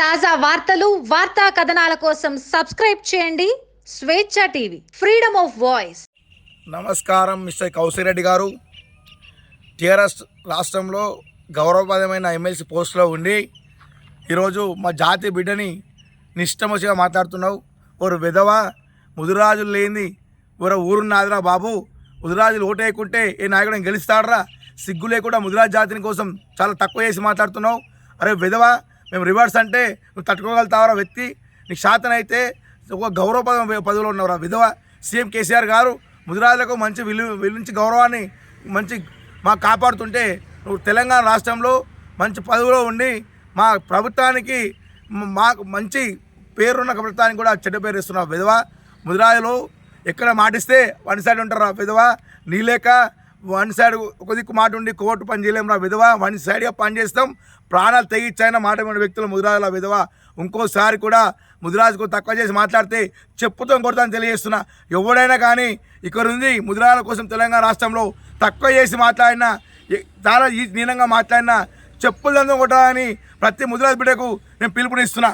తాజా వార్తలు వార్తా కథనాల కోసం సబ్స్క్రైబ్ చేయండి. Swecha TV freedom of voice. నమస్కారం మిస్టర్ కౌశిరెడ్డి గారు. టీఆర్ఎస్ రాష్ట్రంలో గౌరవప్రదమైన ఎమ్మెల్సీ పోస్టులో ఉండి ఈరోజు మా జాతి బిడ్డని నిష్టమసిగా మాట్లాడుతున్నావు. ఓరు విధవ ముదిరాజులు లేని ఓర ఊరున్నాదిరా బాబు ముదిరాజులు ఓటేయకుంటే ఏ నాయకుడు గెలుస్తాడరా? సిగ్గు లేకుండా ముదిరాజు జాతిని కోసం చాలా తక్కువ చేసి మాట్లాడుతున్నావు. అరే విధవ మేము రివర్స్ అంటే నువ్వు తట్టుకోగలుగుతావరా వ్యక్తి? నీకు శాతనైతే ఒక గౌరవ పదవి పదవిలో ఉన్నవరా విధవ? సీఎం కేసీఆర్ గారు ముదిరాజులకు మంచి విలు విలువించి గౌరవాన్ని మంచి మాకు కాపాడుతుంటే నువ్వు తెలంగాణ రాష్ట్రంలో మంచి పదవిలో ఉండి మా ప్రభుత్వానికి మాకు మంచి పేరున్న ప్రభుత్వానికి కూడా చెడ్డ పేరు ఇస్తున్నావు విధవ. ముదిరాజులు ఎక్కడ మాటిస్తే వన్ సైడ్ ఉంటారా విధవ? నీ లేక వన్ సైడ్ ఒక దిక్కు మాట ఉండి కోర్టు పని చేయలేము రా విధవ వన్ సైడ్గా పని చేస్తాం. ప్రాణాలు తెగించైనా మాట వినే వ్యక్తులు ముదిరాజుల విధవ. ఇంకోసారి కూడా ముదిరాజుకు తక్కువ చేసి మాట్లాడితే చెప్పుతో కొడతాను తెలియజేస్తున్నా. ఎవడైనా కానీ ఇక్కడ ఉంది ముదిరాజుల కోసం తెలంగాణ రాష్ట్రంలో తక్కువ చేసి మాట్లాడినా చాలా నీనంగా మాట్లాడినా చెప్పులందరూ కొట్టాలని ప్రతి ముదిరాజు బిడ్డకు నేను పిలుపునిస్తున్నా.